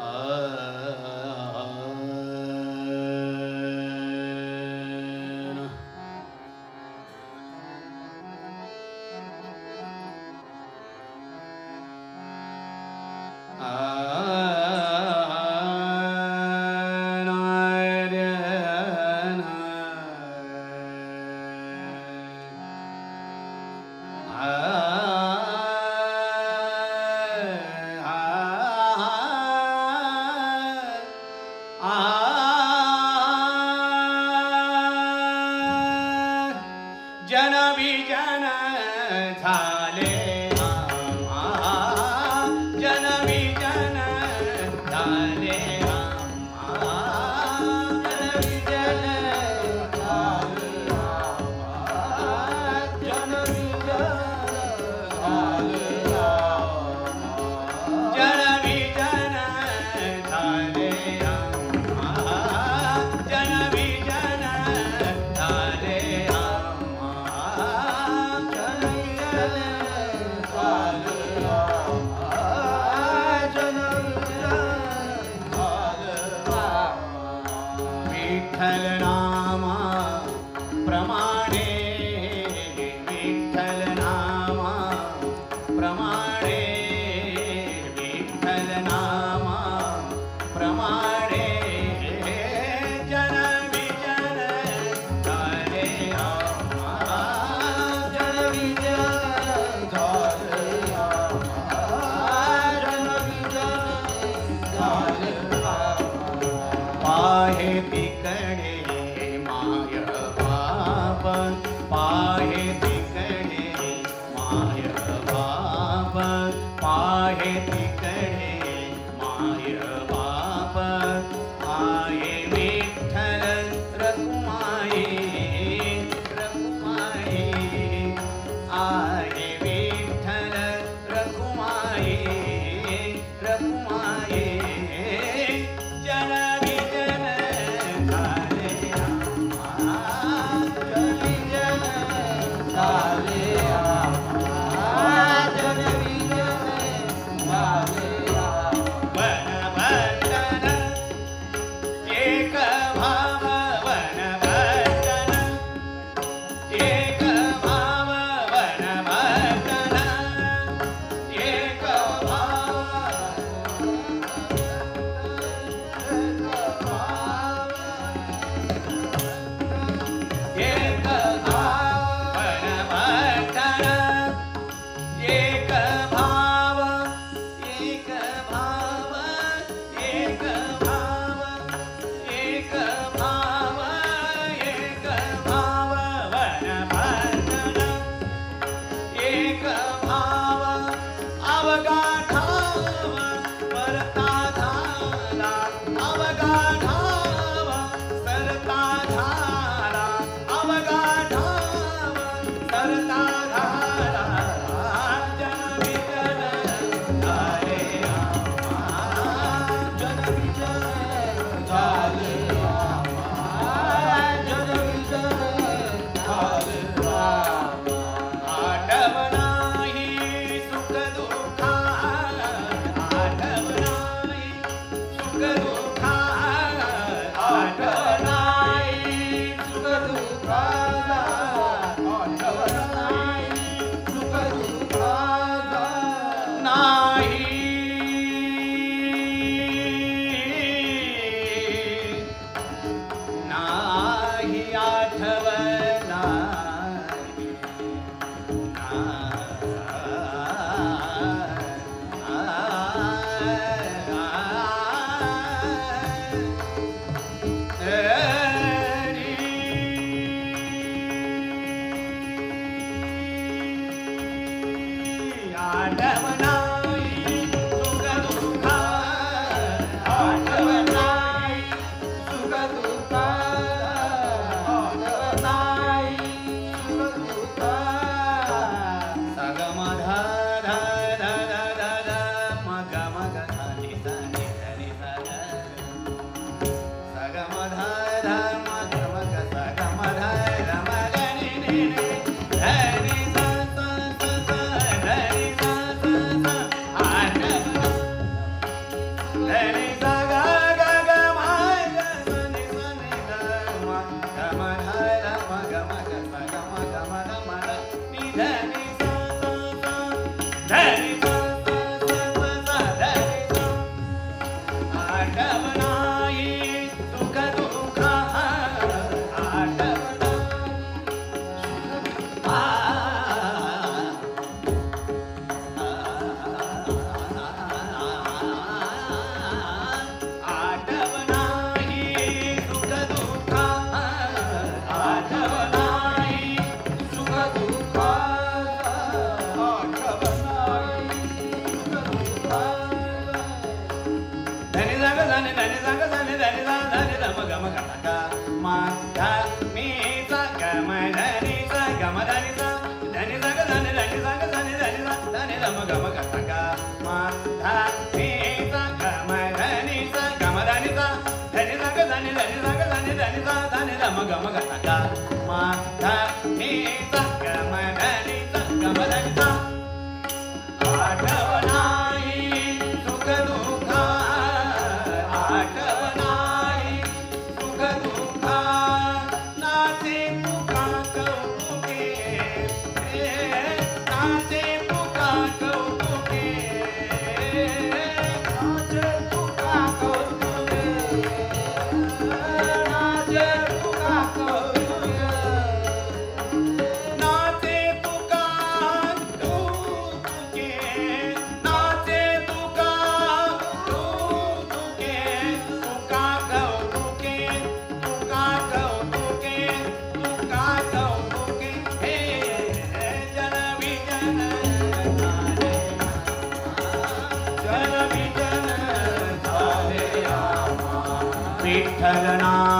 Ah. सगम धर ध मग धनिध सगम धर मग मग सगम धरण దని సగ దని దని సా దని దమ గమ కనక మా ధ మీ స గమ దని స గమ దని స దని సగ దని దని సగ దని దని సా దని దమ గమ కనక మా Karana.